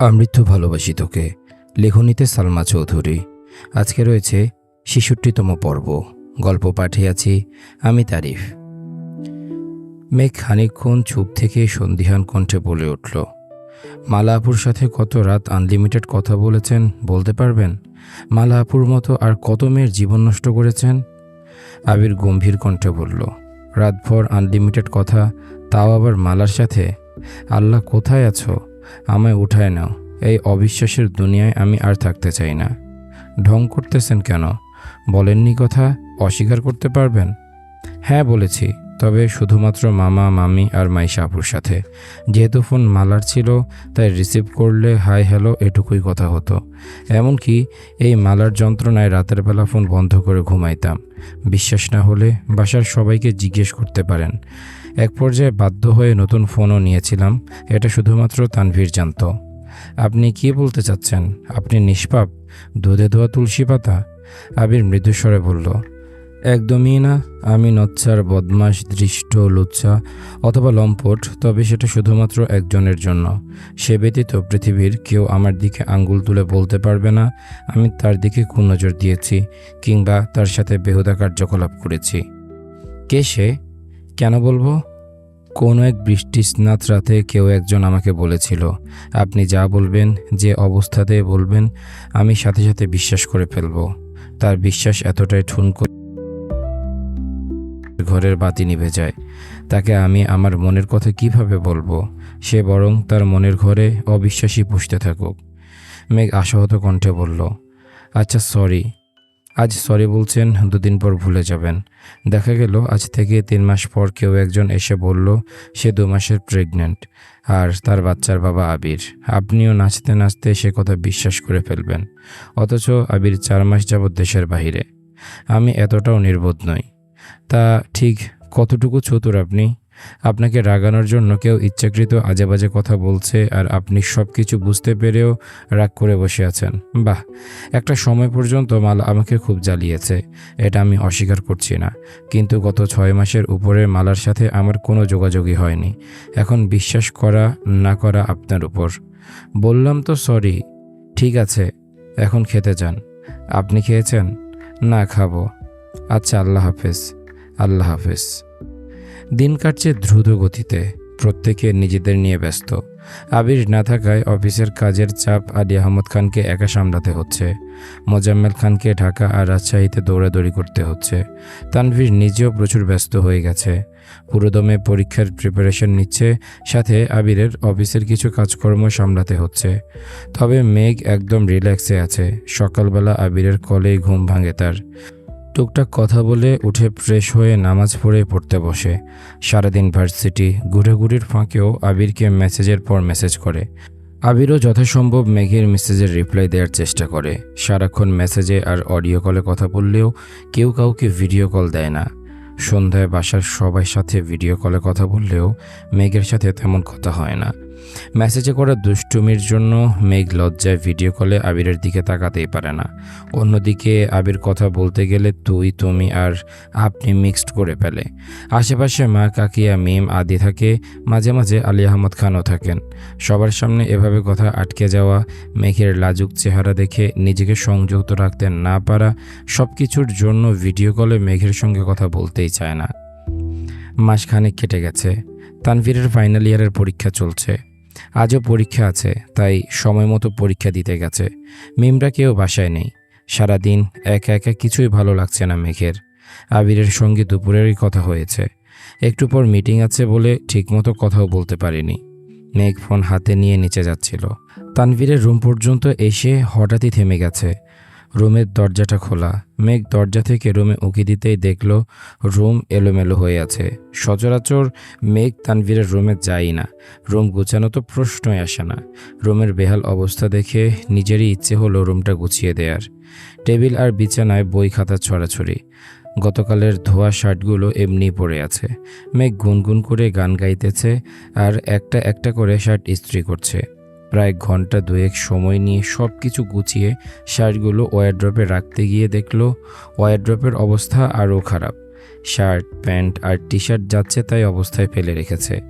আমৃত্যু ভালোবাসি তোকে, লেখনীতে সালমা চৌধুরী। আজকে রয়েছে ছেষট্টিতম পর্ব। গল্প পাঠিয়েছি আমি তারিফ। মেঘ খানিকক্ষণ চুপ থেকে সন্ধিহান কণ্ঠে বলে উঠল মালা আপুর সাথে কত রাত আনলিমিটেড কথা বলেছেন বলতে পারবেন? মালা আপুর মতো আর কত মেয়ের জীবন নষ্ট করেছেন? আবির গম্ভীর কণ্ঠে বলল, রাতভর আনলিমিটেড কথা, তাও আবার মালার সাথে? আল্লাহ কোথায় আছো? আমায় উঠায় নাও। এই অবিশ্বাসের দুনিয়ায় আমি আর থাকতে চাই না। ঢং করতেছেন কেন? বলেননি কথা? অস্বীকার করতে পারবেন? হ্যাঁ বলেছি। তবে শুধুমাত্র মামা, মামি আর মাইশা আপুর সাথে। যেহেতু ফোন মালার ছিল, তাই রিসিভ করলে হাই হ্যালো এটুকুই কথা হতো। এমনকি এই মালার যন্ত্রণায় রাতের বেলা ফোন বন্ধ করে ঘুমাইতাম। বিশ্বাস না হলে বাসার সবাইকে জিজ্ঞেস করতে পারেন। এক পর্যায়ে বাধ্য হয়ে নতুন ফোনও নিয়েছিলাম। এটা শুধুমাত্র তানভীর জানত। আপনি কি বলতে চাচ্ছেন? আপনি নিষ্পাপ, দুধে ধোয়া তুলসী পাতা? আবির মৃদুস্বরে বলল, একদমই না, আমি নচ্ছার বদমাস দৃষ্ট, লুচ্ছা অথবা লম্পট, তবে সেটা শুধুমাত্র একজনের জন্য। সে ব্যতীত পৃথিবীর কেউ আমার দিকে আঙ্গুল তুলে বলতে পারবে না, আমি তার দিকে কুনজর দিয়েছি কিংবা তার সাথে বেহুদা কার্যকলাপ করেছি। কে সে? কেন বলব? কোনো এক বৃষ্টি স্নাত রাতে কেউ একজন আমাকে বলেছিল, আপনি যা বলবেন, যে অবস্থাতে বলবেন, আমি সাথে সাথে বিশ্বাস করে ফেলব। তার বিশ্বাস এতটাই ঠুনকো ঘরের বাতি নিভে যায়। তাকে আমি আমার মনের কথা কীভাবে বলব? সে বরং তার মনের ঘরে অবিশ্বাসী পুষতে থাকুক। মেঘ আশাহত কণ্ঠে বলল আচ্ছা সরি। আজ সরি বলছেন, দুদিন পর ভুলে যাবেন। দেখা গেল, আজ থেকে তিন মাস পর কেউ একজন এসে বলল, সে দু মাসের প্রেগনেন্ট আর তার বাচ্চার বাবা আবির। আপনিও নাচতে নাচতে সে কথা বিশ্বাস করে ফেলবেন। অথচ আবির চার মাস যাবৎ দেশের বাহিরে। আমি এতটাও নির্বোধ নই। তা ঠিক কতটুকু চতুর আপনি? আপনাকে রাগানোর জন্য কেউ ইচ্ছাকৃত আজেবাজে কথা বলছে আর আপনি সব কিছু বুঝতে পেরেও রাগ করে বসে আছেন। বাহ, একটা সময় পর্যন্ত মালা আমাকে খুব জ্বালিয়েছে, এটা আমি অস্বীকার করছি না। কিন্তু গত ছয় মাসের উপরে মালার সাথে আমার কোনো যোগাযোগই হয়নি। এখন বিশ্বাস করা, না করা আপনার উপর। বললাম তো সরি, ঠিক আছে, এখন খেতে যান। আপনি খেয়েছেন? না, খাব। আচ্ছা আল্লাহ হাফেজ আল্লাহ হাফেজ। দিন কাটছে দ্রুত গতিতে। প্রত্যেকে নিজেদের নিয়ে ব্যস্ত। আবির না থাকায় অফিসের কাজের চাপ আলী আহমদ খানকে একা সামলাতে হচ্ছে। মোজাম্মেল খানকে ঢাকা আর রাজশাহীতে দৌড়াদৌড়ি করতে হচ্ছে। তানভীর নিজেও প্রচুর ব্যস্ত হয়ে গেছে। পুরোদমে পরীক্ষার প্রিপারেশন নিচ্ছে, সাথে আবিরের অফিসের কিছু কাজকর্ম সামলাতে হচ্ছে। তবে মেঘ একদম রিল্যাক্সে আছে। সকালবেলা আবিরের কলেই ঘুম ভাঙে তার। টুকটাক কথা বলে উঠে ফ্রেশ হয়ে নামাজ পড়ে পড়তে বসে। সারাদিন ভার্সিটি ঘুরেঘুরির ফাঁকেও আবিরকে মেসেজের পর মেসেজ করে। আবিরও যথাসম্ভব মেঘের মেসেজের রিপ্লাই দেওয়ার চেষ্টা করে। সারাক্ষণ মেসেজে আর অডিও কলে কথা বললেও কেউ কাউকে ভিডিও কল দেয় না। সন্ধ্যায় বাসার সবাই সাথে ভিডিও কলে কথা বললেও মেঘের সাথে তেমন কথা হয় না। মেসেজে করা দুষ্টুমির জন্য মেঘ লজ্জায় ভিডিও কলে আবিরের দিকে তাকাতেই পারে না। অন্যদিকে আবির কথা বলতে গেলে তুই, তুমি আর আপনি মিক্সড করে ফেলে। আশেপাশে মা, কাকিয়া, মিম আদি থাকে, মাঝে মাঝে আলী আহমদ খানও থাকেন। সবার সামনে এভাবে কথা আটকে যাওয়া, মেঘের লাজুক চেহারা দেখে নিজেকে সংযুক্ত রাখতে না পারা সব কিছুর জন্য ভিডিও কলে মেঘের সঙ্গে কথা বলতেই চায় না। মাসখানেক কেটে গেছে। তানভীরের ফাইনাল ইয়ারের পরীক্ষা চলছে। আজও পরীক্ষা আছে, তাই সময় মতো পরীক্ষা দিতে গেছে। মিমরা কেউ বাসায় নেই। সারাদিন একা একা কিছুই ভালো লাগছে না মেঘের। আবিরের সঙ্গে দুপুরেরই কথা হয়েছে। একটু পর মিটিং আছে বলে ঠিকমতো কথাও বলতে পারিনি। মেঘ ফোন হাতে নিয়ে নিচে যাচ্ছিল। তানভীরের রুম পর্যন্ত এসে হঠাৎই থেমে গেছে। রুমের দরজাটা খোলা। মেঘ দরজা থেকে রুমে উঁকি দিতেই দেখল, রুম এলোমেলো হয়ে আছে। সচরাচর মেঘ তানভীরের রুমে যায় না। রুম গুছানো তো প্রশ্নই আসে না। রুমের বেহাল অবস্থা দেখে নিজেরই ইচ্ছে হলো রুমটা গুছিয়ে দেয়ার। টেবিল আর বিছানায় বই খাতা ছড়াছড়ি। গতকালের ধোয়া শার্টগুলো এমনি পড়ে আছে। মেঘ গুনগুন করে গান গাইতেছে আর একটা একটা করে শার্ট ইস্ত্রি করছে। প্রায় ঘণ্টা দুয়েক সময় নিয়ে সব কিছু গুছিয়ে শার্টগুলো ওয়ারড্রপে রাখতে গিয়ে দেখল, ওয়ারড্রপের অবস্থা আরও খারাপ। শার্ট, প্যান্ট আর টি শার্ট যাচ্ছে তাই অবস্থায় ফেলে রেখেছে।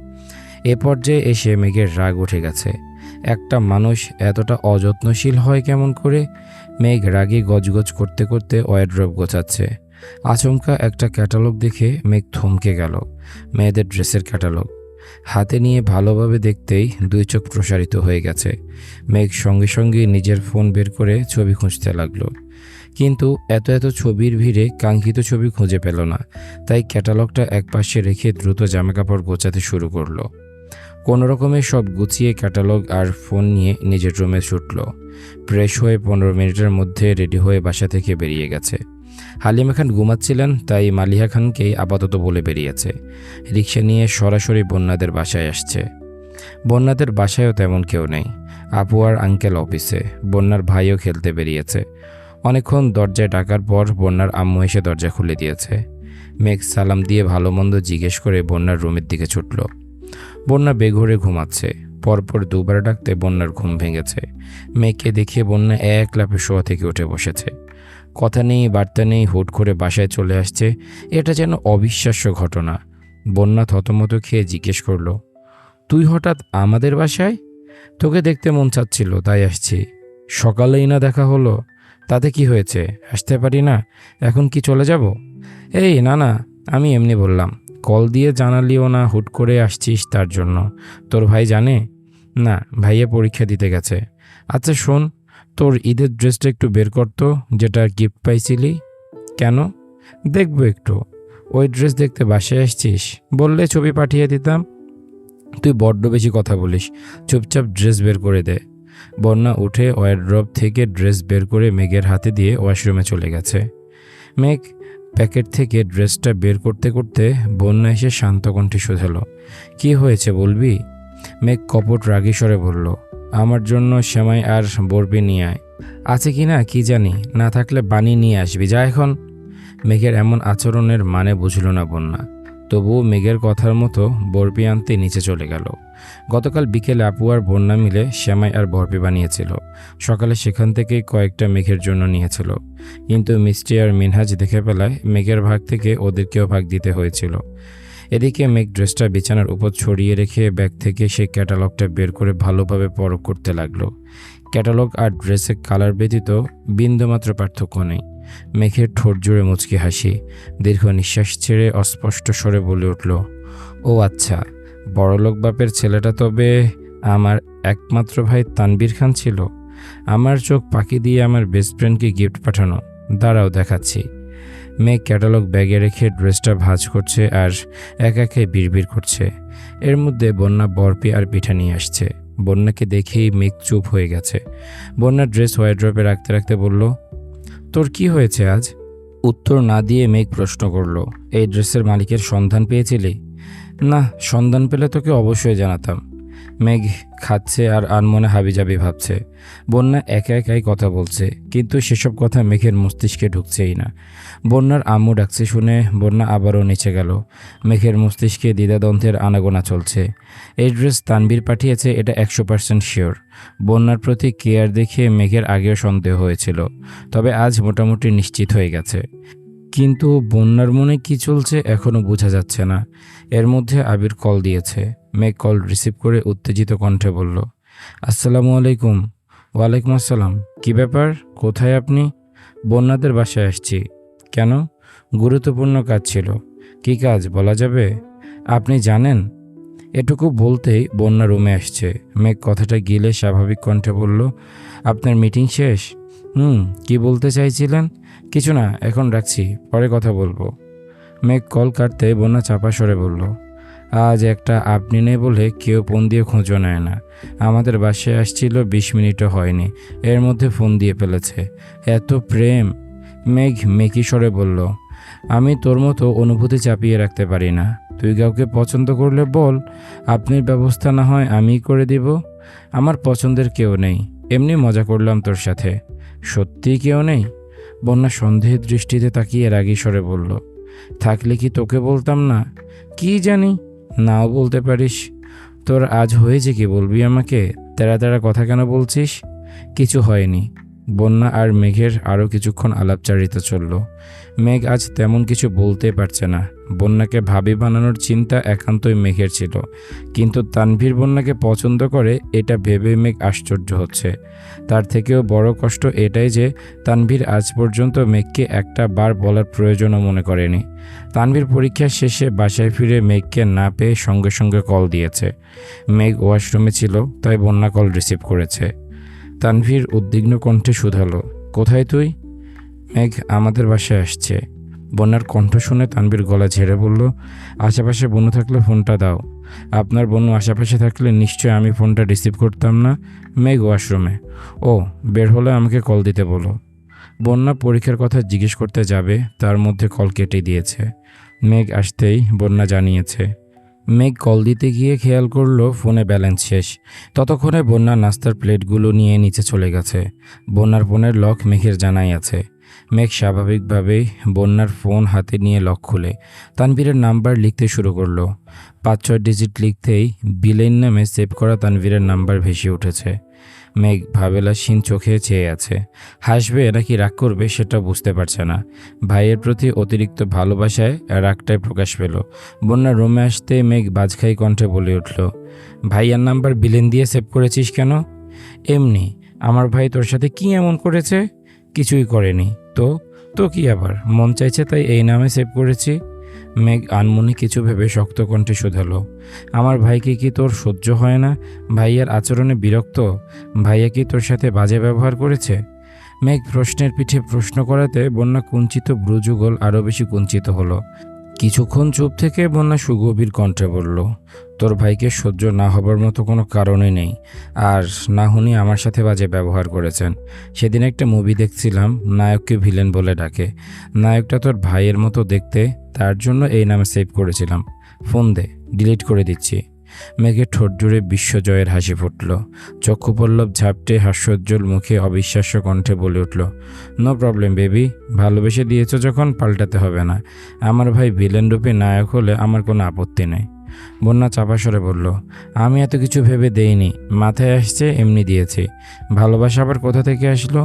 এ পর্যায়ে এসে মেঘের রাগ উঠে গেছে। একটা মানুষ এতটা অযত্নশীল হয় কেমন করে? মেঘ রাগে গজগজ করতে করতে ওয়ারড্রপ গোছাচ্ছে। আচমকা একটা ক্যাটালগ দেখে মেঘ থমকে গেল। মেয়েদের ড্রেসের ক্যাটালগ। হাতে নিয়ে ভালোভাবে দেখতেই দুই চোখ প্রসারিত হয়ে গেছে। মেঘ সঙ্গে সঙ্গে নিজের ফোন বের করে ছবি খুঁজতে লাগল। কিন্তু এত এত ছবির ভিড়ে কাঙ্ক্ষিত ছবি খুঁজে পেল না। তাই ক্যাটালগটা একপাশে রেখে দ্রুত জামাকাপড় গোছাতে শুরু করল। কোনো রকমে সব গুছিয়ে ক্যাটালগ আর ফোন নিয়ে নিজের রুমে ছুটল। ফ্রেশ হয়ে পনেরো মিনিটের মধ্যে রেডি হয়ে বাসা থেকে বেরিয়ে গেছে। হালিমা খান ঘুমাচ্ছিলেন, তাই মালিহা খানকেই আপাতত বলে বেরিয়েছে। রিক্সা নিয়ে সরাসরি বন্যাদের বাসায় আসছে। বন্যাদের বাসায়ও তেমন কেউ নেই। আপু আর আঙ্কেল অফিসে। বন্যার ভাইও খেলতে বেরিয়েছে। অনেকক্ষণ দরজায় ডাকার পর বন্যার আম্মু এসে দরজা খুলে দিয়েছে। মেঘ সালাম দিয়ে ভালো মন্দ জিজ্ঞেস করে বন্যার রুমের দিকে ছুটল। বন্যা বেঘরে ঘুমাচ্ছে। পরপর দুবার ডাকতে বন্যার ঘুম ভেঙেছে। মেয়েকে দেখিয়ে বন্যা এক লাফে শোয়া থেকে উঠে বসেছে। কথা নেই, বার্তা নেই, হুট করে বাসায় চলে আসছে। এটা যেন অবিশ্বাস্য ঘটনা। বন্যা থতমত খেয়ে জিজ্ঞেস করল, তুই হঠাৎ আমাদের বাসায়? তোকে দেখতে মন চাচ্ছিল, তাই আসছি। সকালেই না দেখা হলো। তাতে কি হয়েছে? আসতে পারি না? এখন কি চলে যাব? এই, না না, আমি এমনি বললাম। কল দিয়ে জানালিও না, হুট করে আসছিস তার জন্য। তোর ভাই জানে? না, ভাইয়া পরীক্ষা দিতে গেছে। আচ্ছা শোন তোর ঈদের ড্রেসটা একটু বের করতো, যেটা গিফট পাইছিলি। কেন? দেখব একটু। ওই ড্রেস দেখতে বাসায় আসছিস? বললে ছবি পাঠিয়ে দিতাম। তুই বড্ড বেশি কথা বলিস। চুপচাপ ড্রেস বের করে দে। বন্যা উঠে ওয়ারড্রপ থেকে ড্রেস বের করে মেঘের হাতে দিয়ে ওয়াশরুমে চলে গেছে। মেঘ প্যাকেট থেকে ড্রেসটা বের করতে করতে বন্যা এসে শান্ত কণ্ঠে শোধালো। কি হয়েছে বলবি? মেঘ কপট রাগী স্বরে বলল আমার জন্য সেমাই আর বরবি নিয়ে আয়। আছে কি না, কি জানি? না থাকলে বানিয়ে নিয়ে আসবি। যা এখন। মেঘের এমন আচরণের মানে বুঝল না বন্যা। তবুও মেঘের কথার মতো বরবি আনতে নিচে চলে গেল। গতকাল বিকেলে আপু আর বন্যা মিলে শ্যামাই আর বরফি বানিয়েছিল। সকালে সেখান থেকেই কয়েকটা মেঘের জন্য নিয়েছিল। কিন্তু মিষ্টি আর মিনহাজ দেখে পেলায় মেঘের ভাগ থেকে ওদেরকেও ভাগ দিতে হয়েছিল। এদিকে মেঘ ড্রেসটা বিছানার উপর ছড়িয়ে রেখে ব্যাগ থেকে সেই ক্যাটালগটা বের করে ভালোভাবে পরখ করতে লাগল। ক্যাটালগ আর ড্রেসের কালার ব্যতীত বিন্দুমাত্র পার্থক্য নেই। মেঘের ঠোঁট জুড়ে মুচকি হাসি, দীর্ঘ নিঃশ্বাস ছেড়ে অস্পষ্ট স্বরে বলে উঠল, ও আচ্ছা বড়লোক বাপের ছেলেটা তবে আমার একমাত্র ভাই তানবীর খান ছিল। আমার চোখ পাখি দিয়ে আমার বেস্ট ফ্রেন্ডকে গিফট পাঠানো। দাঁড়াও দেখাচ্ছি। মেয়ে ক্যাটালগ ব্যাগে রেখে ড্রেসটা ভাঁজ করছে আর এক একে বিড়বিড় করছে। এর মধ্যে বন্যা বরপি আর পিঠা নিয়ে আসছে। বন্যাকে দেখেই মেঘ চুপ হয়ে গেছে। বন্যার ড্রেস ওয়াইড্রপে রাখতে রাখতে বলল, তোর কি হয়েছে আজ? উত্তর না দিয়ে মেঘ প্রশ্ন করল, এই ড্রেসের মালিকের সন্ধান পেয়েছিলি? না, সন্ধান পেলে তোকে অবশ্যই জানাতাম। মেঘ খাচ্ছে আর আনমনে হাবিজাবি ভাবছে। বন্যা একা একাই কথা বলছে, কিন্তু সেসব কথা মেঘের মস্তিষ্কে ঢুকছেই না। বন্যার আম্মু ডাকছে শুনে বন্যা আবারও নিচে গেল। মেঘের মস্তিষ্কে দ্বিধাদ্বন্দ্বের আনাগোনা চলছে। এই ড্রেস তানবীর পাঠিয়েছে, এটা একশো পার্সেন্ট শিওর বন্যার প্রতি কেয়ার দেখে মেঘের আগেও সন্দেহ হয়েছিল, তবে আজ মোটামুটি নিশ্চিত হয়ে গেছে। কিন্তু বন্যার মনে কি চলছে এখনও বোঝা যাচ্ছে না। এর মধ্যে আবির কল দিয়েছে। মেঘ কল রিসিভ করে উত্তেজিত কণ্ঠে বলল, আসসালামু আলাইকুম। ওয়ালাইকুম আসসালাম। কি ব্যাপার? কোথায় আপনি? বন্যাদের বাসায় আসছি। কেন? গুরুত্বপূর্ণ কাজ ছিল। কি কাজ বলা যাবে? আপনি জানেন? এটুকু বলতেই বন্যা রুমে আসছে। মেঘ কথাটা গিলে স্বাভাবিক কণ্ঠে বলল, আপনার মিটিং শেষ? হুম, কি বলতে চাইছিলেন? কিছু না, এখন রাখছি, পরে কথা বলব। মেঘ কল কাটতে বন্যা চাপা সরে বলল, আজ একটা আপনি নেই বলে কেউ ফোন দিয়ে খোঁজও নেয় না। আমাদের বাসায় আসছিল বিশ মিনিটও হয়নি, এর মধ্যে ফোন দিয়ে ফেলেছে। এত প্রেম! মেঘ মেকি স্বরে বলল, আমি তোর মতো অনুভূতি চাপিয়ে রাখতে পারি না। তুই কাউকে পছন্দ করলে বল, আপনার ব্যবস্থা না হয় আমিই করে দিব। আমার পছন্দের কেউ নেই, এমনি মজা করলাম তোর সাথে। সত্যিই কেউ নেই? বন্যা সন্দেহের দৃষ্টিতে তাকিয়ে রাগী স্বরে বলল, থাকলে কি তোকে বলতাম না? কি জানি? নাও বলতে পারিস। তোর আজ হয়েছে কি বলবি আমাকে? তেরা তেরা কথা কেন বলছিস? কিছু হয়নি। বন্যা আর মেঘের আরও কিছুক্ষণ আলাপচারিতা চলল। মেঘ আজ তেমন কিছু বলতে পারছে না। বন্যাকে ভাবি বানানোর চিন্তা একান্তই মেঘের ছিল। কিন্তু তানভীর বন্যাকে পছন্দ করে এটা ভেবে মেঘ আশ্চর্য হচ্ছে। তার থেকেও বড় কষ্ট এটাই যে তানভীর আজ পর্যন্ত মেঘকে একটা বার বলার প্রয়োজনও মনে করেনি। তানভীর পরীক্ষা শেষে বাসায় ফিরে মেঘকে না পেয়ে সঙ্গে সঙ্গে কল দিয়েছে। মেঘ ওয়াশরুমে ছিল, তাই বন্যা কল রিসিভ করেছে। তানভীর উদ্বিগ্ন কণ্ঠে শুধালো, কোথায় তুই? মেঘ আমাদের বাসায় আসছে। বন্যার কণ্ঠ শুনে তানভীর গলা ঝেড়ে বলল, আশেপাশে বনু থাকলে ফোনটা দাও। আপনার বনু আশেপাশে থাকলে নিশ্চয় আমি ফোনটা রিসিভ করতাম না? মেঘ ওয়াশরুমে। ও, বের হলে আমাকে কল দিতে বলো। বন্যা পরীক্ষার কথা জিজ্ঞেস করতে যাবে, তার মধ্যে কল কেটে দিয়েছে। মেঘ আসতেই বন্যা জানিয়েছে। মেঘ কল দিতে গিয়ে খেয়াল করল ফোনে ব্যালেন্স শেষ। ততক্ষণে বন্যা নাস্তার প্লেটগুলো নিয়ে নিচে চলে গেছে। বন্যার ফোনের লক মেঘের জানাই আছে। মেঘ স্বাভাবিকভাবেই বন্যার ফোন হাতে নিয়ে লক খুলে তানভীরের নাম্বার লিখতে শুরু করল। পাঁচ ছয় ডিজিট লিখতেই বিলেন নামে সেভ করা তানভীরের নাম্বার ভেসে উঠেছে। মেঘ ভাবেলা ভাবেলাসীন চোখে চেয়ে আছে। হাসবে নাকি রাগ করবে সেটা বুঝতে পারছে না। ভাইয়ের প্রতি অতিরিক্ত ভালোবাসায় রাগটাই প্রকাশ পেল। বন্যা রোমে আসতে মেঘ বাজখাই কণ্ঠে বলে উঠল, ভাইয়ার নাম্বার বিলেন দিয়ে সেভ করেছিস কেন? এমনি, আমার ভাই তোর সাথে কি এমন করেছে? কিছুই করেনি। তো তো কি আবার? মন চাইছে তাই এই নামে সেভ করেছি। মেঘ আনমনে কিছু ভেবে শক্ত কণ্ঠে শোধালো, আমার ভাইকে কি তোর সহ্য হয় না? ভাইয়ার আচরণে বিরক্ত? ভাইয়া কি তোর সাথে বাজে ব্যবহার করেছে? মেঘ প্রশ্নের পিঠে প্রশ্ন করাতে বন্যা কুঞ্চিত ব্রুযুগল আরও বেশি কুঞ্চিত হলো। কিছুক্ষণ চুপ থেকে বন্যা সুগভীর কণ্ঠে বলল, তোর ভাইকে সহ্য না হবার মতো কোনো কারণই নেই। আর না হুনি আমার সাথে বাজে ব্যবহার করেছেন। সেদিন একটা মুভি দেখছিলাম, নায়ককে ভিলেন বলে ডাকে। নায়কটা তোর ভাইয়ের মতো দেখতে, তার জন্য এই নামে সেভ করেছিলাম। ফোন দে ডিলিট করে দিচ্ছি। মেঘের ঠোঁট জুড়ে বিশ্বজয়ের হাসি ফুটল। চক্ষুপল্লব ঝাপটে হাস্যোজ্জ্বল মুখে অবিশ্বাস্য কণ্ঠে বলে উঠল নো প্রবলেম বেবি ভালোবেসে দিয়েছ যখন, পাল্টাতে হবে না। আমার ভাই ভিলেন রূপে নায়ক হলে আমার কোনো আপত্তি নেই। বন্যা চাপা সরে বলল, আমি এত কিছু ভেবে দেইনি, মাথায় আসছে, এমনি দিয়েছি। ভালোবাসা আবার কোথা থেকে আসলো?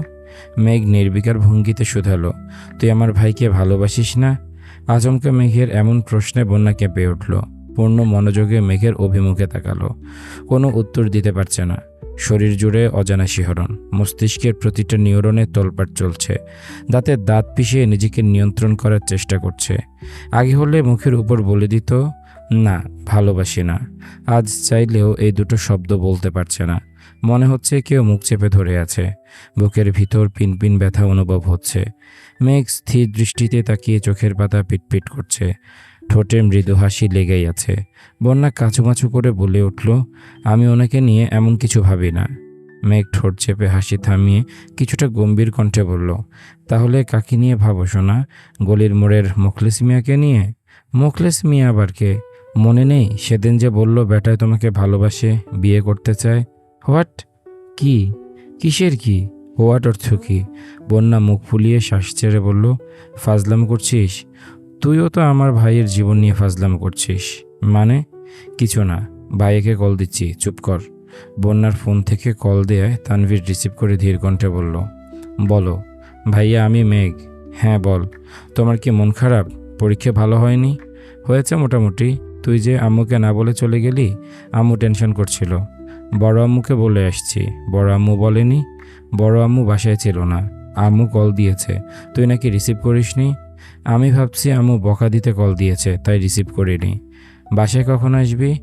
মেঘ নির্বিকার ভঙ্গিতে শুধালো, তুই আমার ভাইকে ভালোবাসিস না? আচমকা মেঘের এমন প্রশ্নে বন্যা কেঁপে উঠল পূর্ণ মনোযোগে মেঘের অভিমুখে তাকালো। কোনো উত্তর দিতে পারছে না। শরীর জুড়ে অজানা শিহরণ। মস্তিষ্কের প্রতিটা নিউরনে তোলপাট চলছে। দাঁতে দাঁত পিষিয়ে নিজেকে নিয়ন্ত্রণ করার চেষ্টা করছে। আগে হলে মুখের উপর বলে দিত, না, ভালোবাসি না। আজ চাইলেও এই দুটো শব্দ বলতে পারছে না। মনে হচ্ছে কেউ মুখ চেপে ধরে আছে। বুকের ভিতর পিনপিন ব্যথা অনুভব হচ্ছে। মেঘ স্থির দৃষ্টিতে তাকিয়ে চোখের পাতা পিটপিট করছে। ঠোঁটে মৃদু হাসি লেগেই আছে। বন্যা কাছুমাছু করে বলে উঠল, আমি ওনাকে নিয়ে এমন কিছু ভাবি না। মেঘ ঠোঁট চেপে হাসি থামিয়ে কিছুটা গম্ভীর কণ্ঠে বলল, তাহলে কাকি নিয়ে ভাবো শোনা গলির মোড়ের মুখলেস মিয়াকে নিয়ে? মুখলেস মিয়া আবার কে? মনে নেই সেদিন যে বলল, বেটায় তোমাকে ভালোবাসে, বিয়ে করতে চায়। হোয়াট? কি? কিসের কি? হোয়াট অর্থ কি? বন্যা মুখ ফুলিয়ে শ্বাস ছেড়ে বলল, ফাজলাম করছিস? তুইও তো আমার ভাইয়ের জীবন নিয়ে ফাজলাম করছিস। মানে? কিছু না ভাইকে কল দিচ্ছি, চুপ কর। বন্যার ফোন থেকে কল দেয় তানভীর রিসিভ করে ধীর কণ্ঠে বলল, বলো, ভাইয়া আমি মেঘ। হ্যাঁ বল, তোমার কি মন খারাপ? পরীক্ষা ভালো হয়নি? হয়েছে মোটামুটি। তুই যে আম্মুকে না বলে চলে গেলি, আম্মু টেনশন করছিল। বড় আম্মুকে বলে আসছি, বড় আম্মু বলেনি? বড় আম্মু বাসায় ছিল না। আম্মু কল দিয়েছে। তুই নাকি রিসিভ করিসনি? আমি ভাবছি আমু বকা দিতে কল দিয়েছে, তাই রিসিভ করিনি। বাসায় কখন আসবি?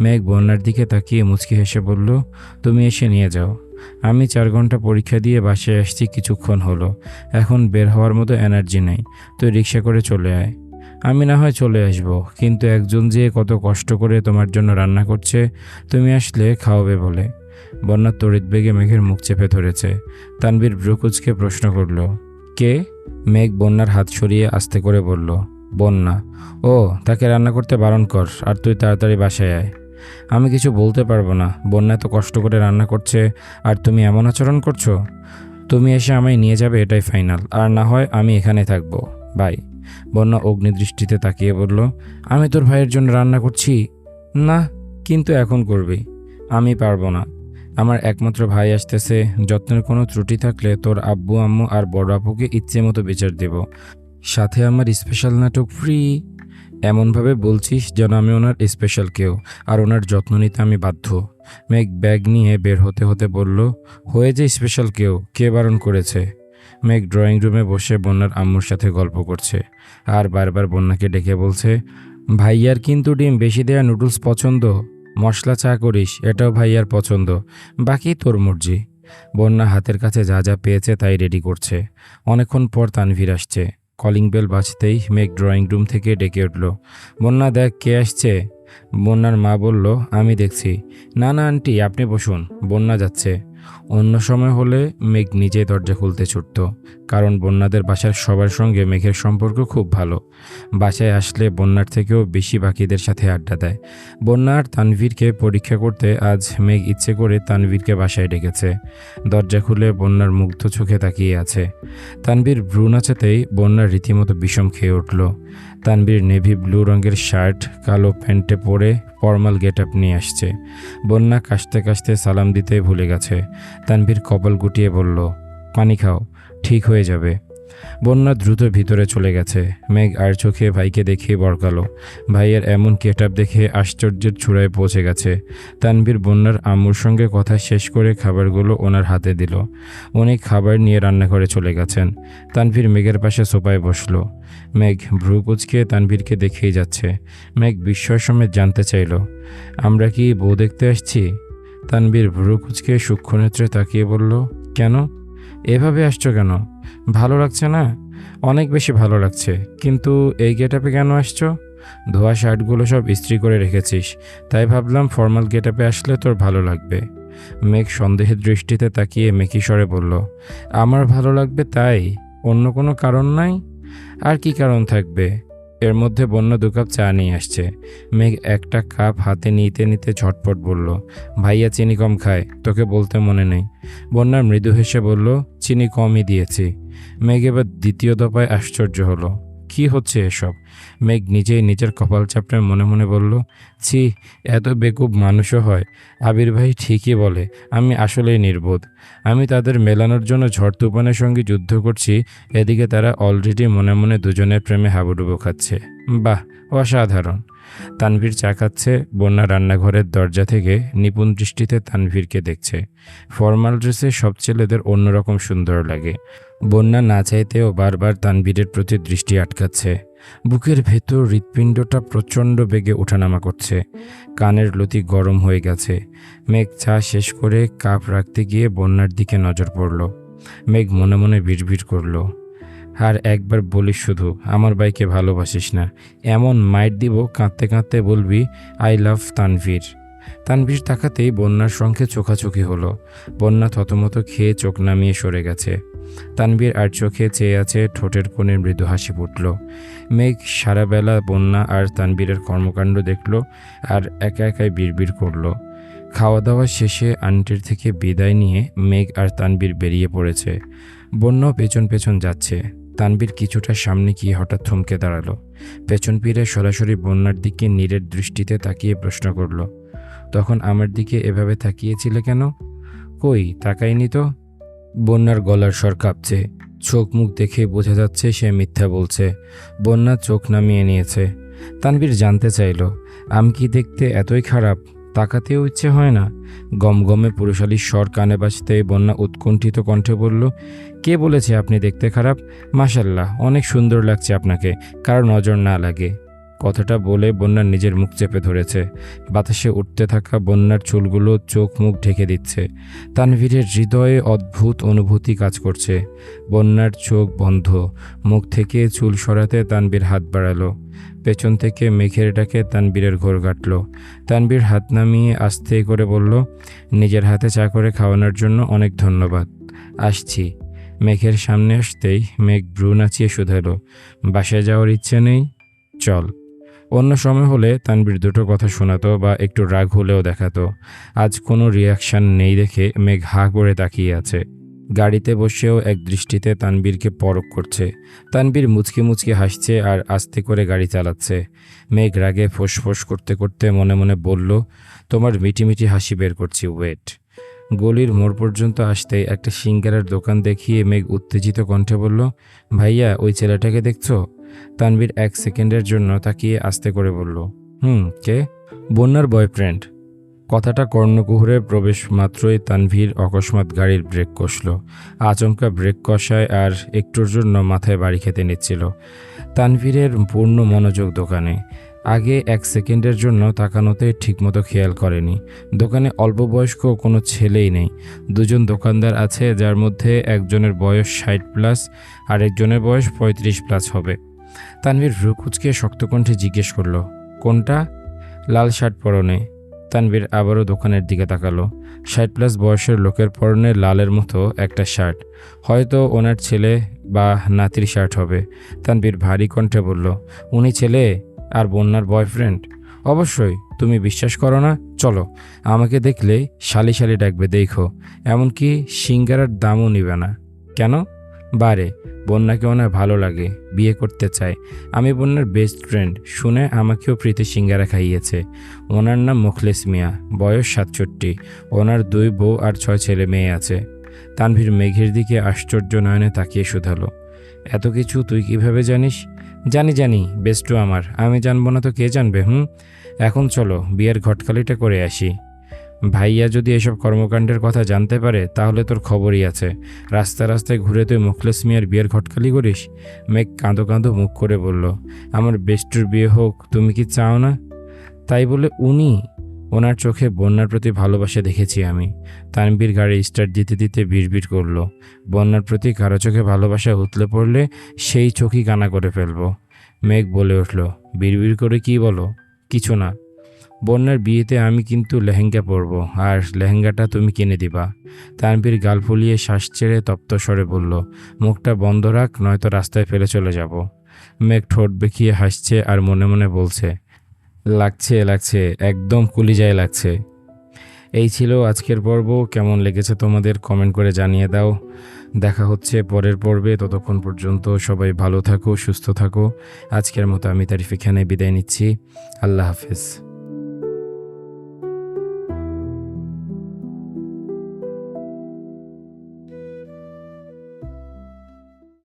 মেঘ বন্যার দিকে তাকিয়ে মুচকি হেসে বলল, তুমি এসে নিয়ে যাও। আমি চার ঘণ্টা পরীক্ষা দিয়ে বাসায় আসছি, কিছুক্ষণ হলো। এখন বের হওয়ার মতো এনার্জি নেই। তুই রিক্সা করে চলে আয়। আমি না হয় চলে আসব, কিন্তু একজন যে কত কষ্ট করে তোমার জন্য রান্না করছে, তুমি আসলে খাওয়াবে বলে। বন্যার তড়িৎ বেগে মেঘের মুখ চেপে ধরেছে। তানবীর ব্রুকুজকে প্রশ্ন করল কে? মেঘ বন্যার হাত সরিয়ে আস্তে করে বলল, বন্যা। ও, তাকে রান্না করতে বারণ কর, আর তুই তাড়াতাড়ি বাসায় আয়। আমি কিছু বলতে পারব না। বন্যা তো কষ্ট করে রান্না করছে, আর তুমি এমন আচরণ করছ? তুমি এসে আমায় নিয়ে যাবে, এটাই ফাইনাল। আর না হয় আমি এখানে থাকব। বাই। বন্যা অগ্নিদৃষ্টিতে তাকিয়ে বলল, আমি তোর ভাইয়ের জন্য রান্না করছি? না, কিন্তু এখন করবি। আমি পারব না। আমার একমাত্র ভাই আসতেছে, যত্নের কোনো ত্রুটি থাকলে তোর আব্বু, আম্মু আর বড় আপুকে ইচ্ছে মতো বিচার দেব। সাথে আমার স্পেশাল নাটক ফ্রি এমনভাবে বলছিস যেন আমি ওনার স্পেশাল কেউ, আর ওনার যত্ন নিতে আমি বাধ্য। মেঘ ব্যাগ নিয়ে বের হতে হতে বলল, হয়ে যে স্পেশাল কেউ, কে বারণ করেছে? মেঘ ড্রয়িং রুমে বসে বন্যার আম্মুর সাথে গল্প করছে, আর বারবার বন্যাকে ডেকে বলছে, ভাইয়ার কিন্তু ডিম বেশি দেয়া নুডলস পছন্দ। মশলা চা করিস, এটাও ভাইয়ার পছন্দ। বাকি তোর মর্জি। বন্যা হাতের কাছে যা যা পেয়েছে তাই রেডি করছে। অনেকক্ষণ পর তানভীর আসছে। কলিং বেল বাঁচতেই মেঘ ড্রয়িং রুম থেকে ডেকে উঠল। বন্যা দেখ, কে আসছে? বন্যার মা বলল, আমি দেখছি। না না, আন্টি, আপনি বসুন। বন্যা যাচ্ছে। অন্য সময় হলে মেঘ নিজেই দরজা খুলতে ছুটত, কারণ বন্যাদের বাসার সবার সঙ্গে মেঘের সম্পর্ক খুব ভালো। বাসায় আসলে বন্যার থেকেও বেশি বাকিদের সাথে আড্ডা দেয়। বন্যার তানভীরকে পরীক্ষা করতে আজ মেঘ ইচ্ছে করে তানভীরকে বাসায় ডেকেছে। দরজা খুলে বন্যার মুগ্ধ চোখে তাকিয়ে আছে। তানভীর ভ্রু নাচাতেই বন্যার রীতিমতো বিষম খেয়ে উঠল। তানভীর নেভি ব্লু রঙের শার্ট, কালো প্যান্টে পরে ফর্মাল গেট আপ নিয়ে আসছে। বন্যা কাশতে কাশতে সালাম দিতে ভুলে গেছে। তানভীর কপাল গুটিয়ে বলল, পানি খাও, ঠিক হয়ে যাবে। বন্যা দ্রুত ভিতরে চলে গেছে। মেঘ আর চোখে ভাইকে দেখে বরকালো। ভাইয়ের এমন গেট আপ দেখে আশ্চর্যের চূড়ায় পৌঁছে গেছে। তানবীর বন্যার আম্মুর সঙ্গে কথা শেষ করে খাবারগুলো ওনার হাতে দিল। উনি খাবার নিয়ে রান্নাঘরে চলে গেছেন। তানভীর মেঘের পাশে সোপায় বসল। মেঘ ভ্রু কুচকে তানভীরকে দেখেই যাচ্ছে। মেঘ বিস্ময় সমেত জানতে চাইল, আমরা কি বউ দেখতে আসছি? তানবীর ভ্রু কুচকে সূক্ষ্ম নেত্রে তাকিয়ে বলল, কেন? এভাবে আসছো কেন? ভালো লাগছে না? অনেক বেশি ভালো লাগছে। কিন্তু এই গেট আপে কেন আসছো? ধোয়া শার্টগুলো সব ইস্ত্রি করে রেখেছিস। তাই ভাবলাম ফর্মাল গেট আপে আসলে তোর ভালো লাগবে। মেঘ সন্দেহের দৃষ্টিতে তাকিয়ে মেকি স্বরে বলল, আমার ভালো লাগবে তাই? অন্য কোনো কারণ নাই? আর কি কারণ থাকবে? এর মধ্যে বন্য দু কাপ চা নিয়ে আসছে। মেঘ একটা কাপ হাতে নিতে নিতে ঝটপট বলল, ভাইয়া, চিনি কম খায়, তোকে বলতে মনে নেই। বন্যার মৃদু হেসে বলল, চিনি কমই দিয়েছি। মেঘ এবার দ্বিতীয় দফায় আশ্চর্য হলো। কি হচ্ছে এসব? মেঘ নিজেই নিজের কপাল চাপড়ে মনে মনে বলল, ছি, এত বেকুব মানুষও হয়। আবির ভাই ঠিকই বলে, আমি আসলেই নির্বোধ। আমি তাদের মেলানোর জন্য ঝড় তুফানের সঙ্গে যুদ্ধ করছি, এদিকে তারা অলরেডি মনে মনে দুজনের প্রেমে হাবুডুবু খাচ্ছে। বাহ, অসাধারণ। তানভীর চা খাচ্ছে, বন্যা রান্নাঘরের দরজা থেকে নিপুণ দৃষ্টিতে তানভীরকে দেখছে। ফর্মাল ড্রেসে সব ছেলেদের অন্যরকম সুন্দর লাগে। বন্যা না চাইতেও বারবার তানবীরের প্রতি দৃষ্টি আটকাচ্ছে। বুকের ভেতর হৃৎপিণ্ডটা প্রচণ্ড বেগে ওঠানামা করছে। কানের লতি গরম হয়ে গেছে। মেঘ চা শেষ করে কাপ রাখতে গিয়ে বন্যার দিকে নজর পড়ল। মেঘ মনে মনে বিড়বিড় করল। আর একবার বলিস শুধু, আমার বাইকে ভালোবাসিস না। এমন মাইট দিব কাঁদতে কাঁদতে বলবি, আই লাভ তানভীর। তানভীর তাকাতেই বন্যার সঙ্গে চোখাচোখি হলো। বন্যা থতমত খেয়ে চোখ নামিয়ে সরে গেছে। তানভীর আর চোখে চেয়ে আছে ঠোঁটের কোণে মৃদু হাসি ফুটল। মেঘ সারাবেলা বন্যা আর তানবীরের কর্মকাণ্ড দেখল আর একা একাই বিড়বিড় করল। খাওয়া দাওয়া শেষে আন্টির থেকে বিদায় নিয়ে মেঘ আর তানবীর বেরিয়ে পড়েছে। বন্যাও পেছন পেছন যাচ্ছে। তানবীর কিছুটা সামনে গিয়ে হঠাৎ থমকে দাঁড়াল। পেছন ফিরে সরাসরি বন্যার দিকে নীরের দৃষ্টিতে তাকিয়ে প্রশ্ন করল তখন আমার দিকে এভাবে তাকিয়েছিলে কেন? কই তাকাইনি তো? বন্যার গলার স্বর কাঁপছে, চোখ মুখ দেখে বোঝা যাচ্ছে সে মিথ্যা বলছে। বন্যা চোখ নামিয়ে নিয়েছে। তানবীর জানতে চাইল, আমি কি দেখতে এতই খারাপ? তাকাতেও ইচ্ছে হয় না। গমগমে পুরুষালীর স্বর কানে বাজতে বন্যা উৎকণ্ঠিত কণ্ঠে বলল, কে বলেছে আপনি দেখতে খারাপ? মাসাল্লাহ অনেক সুন্দর লাগছে আপনাকে, কারও নজর না লাগে। কথাটা বলে বন্যার নিজের মুখ চেপে ধরেছে। বাতাসে উঠতে থাকা বন্যার চুলগুলো চোখ মুখ ঢেকে দিচ্ছে। তানভীরের হৃদয়ে অদ্ভুত অনুভূতি কাজ করছে। বন্যার চোখ বন্ধ। মুখ থেকে চুল সরাতে তানবীর হাত বাড়ালো। পেছন থেকে মেঘের ডাকে তানবীরের ঘোর কাটল তানবীর হাত নামিয়ে আস্তে করে বলল, নিজের হাতে চা করে খাওয়ানোর জন্য অনেক ধন্যবাদ। আসছি। মেঘের সামনে আসতেই মেঘ ব্রু নাচিয়ে শুধালো। বাসায় যাওয়ার ইচ্ছে নেই। চল। অন্য সময় হলে তানবীর দুটো কথা শোনাতো বা একটু রাগ হলেও দেখাতো। আজ কোনো রিয়াকশন নেই দেখে মেঘ হা করে তাকিয়ে আছে। গাড়িতে বসেও এক দৃষ্টিতে তানবীরকে পরক করছে। তানবীর মুচকি মুচকি হাসছে আর আস্তে করে গাড়ি চালাচ্ছে। মেঘ রাগে ফোঁস করতে করতে মনে মনে বলল, তোমার মিটি মিটি হাসি বের করছি ওয়েট গলির মোড় পর্যন্ত আসতে একটা সিঙ্গারার দোকান দেখিয়ে মেঘ উত্তেজিত কণ্ঠে বলল, ভাইয়া, ওই ছেলেটাকে দেখছ? তানভীর এক সেকেন্ডের জন্য তাকিয়ে আস্তে করে বলল, হুম, কে? বন্যার বয়ফ্রেন্ড। কথাটা কর্ণকুহরে প্রবেশ মাত্রই তানভীর অকস্মাৎ গাড়ির ব্রেক কষল। আচমকা ব্রেক কষায় আর একটুর জন্য মাথায় বাড়ি খেতে নিচ্ছিল। তানভীরের পূর্ণ মনোযোগ দোকানে। আগে এক সেকেন্ডের জন্য তাকানোতে ঠিকমতো খেয়াল করেনি। দোকানে অল্প বয়স্ক কোনো ছেলেই নেই। দুজন দোকানদার আছে, যার মধ্যে একজনের বয়স ষাট প্লাস আর একজনের বয়স পঁয়ত্রিশ প্লাস হবে। তানভীর ভ্রুকুচকে শক্তকণ্ঠে জিজ্ঞেস করল, কোনটা? লাল শার্ট পরনে। তানভীর আবারও দোকানের দিকে তাকালো। ষাট প্লাস বয়সের লোকের পরনে লালের মতো একটা শার্ট। হয়তো ওনার ছেলে বা নাতির শার্ট হবে। তানভীর ভারী কণ্ঠে বলল, উনি ছেলে আর বন্যার বয়ফ্রেন্ড? অবশ্যই, তুমি বিশ্বাস করো না? চলো, আমাকে দেখলে শালি শালি ডাকবে, দেখো। এমনকি সিঙ্গারার দামও নিবে না। কেন? বারে। বন্যাকে ওনার ভালো লাগে, বিয়ে করতে চায়। আমি বন্যার বেস্ট ফ্রেন্ড শুনে আমাকেও প্রীতি সিঙ্গারা খাইয়েছে। ওনার নাম মুখলেস মিয়া, বয়স সাতষট্টি। ওনার দুই বউ আর ছয় ছেলে মেয়ে আছে। তানভীর মেঘের দিকে আশ্চর্য নয়নে তাকিয়ে শুধালো। এত কিছু তুই কীভাবে জানিস? জানি জানি বেস্টু আমার। আমি জানব না তো কে জানবে, হুম? এখন চলো, বিয়ের ঘটকালিটা করে আসি। ভাইয়া যদি এসব কর্মকাণ্ডের কথা জানতে পারে, তাহলে তোর খবরই আছে। রাস্তা রাস্তায় ঘুরে তুই মুখলেস মিয়ার বিয়ের ঘটকালি করিস? মেঘ কাঁদো কাঁদো মুখ করে বলল, আমার বেস্টুর বিয়ে হোক, তুমি কি চাও না? তাই বলে উনি, ওনার চোখে বন্যার প্রতি ভালোবাসা দেখেছি আমি। তানবীর গাড়ি স্টার্ট দিতে দিতে বিড়বিড় করল। বন্যার প্রতি কারও চোখে ভালোবাসা উতলে পড়লে সেই চোখই কানা করে ফেলব। মেঘ বলে উঠল, বিড়বিড় করে কি বলো? কিছু না। বন্যার বিয়েতে আমি কিন্তু লেহেঙ্গা পরবো, আর লেহেঙ্গাটা তুমি কিনে দিবা। তানবীর গাল ফুলিয়ে শ্বাস ছেড়ে তপ্ত স্বরে বলল, মুখটা বন্ধ রাখ, নয়তো রাস্তায় ফেলে চলে যাব। মেঘ ঠোঁট বেঁকিয়ে হাসছে আর মনে মনে বলছে, লাগছে লাগছে, একদম কুলিজায় লাগছে। এই ছিল আজকের পর্ব। কেমন লেগেছে তোমাদের কমেন্ট করে জানিয়ে দাও। দেখা হচ্ছে পরের পর্বে। ততক্ষণ পর্যন্ত সবাই ভালো থাকো, সুস্থ থাকো। আজকের মতো আমি তারিফ এখানে বিদায় নিচ্ছি। আল্লাহ হাফেজ।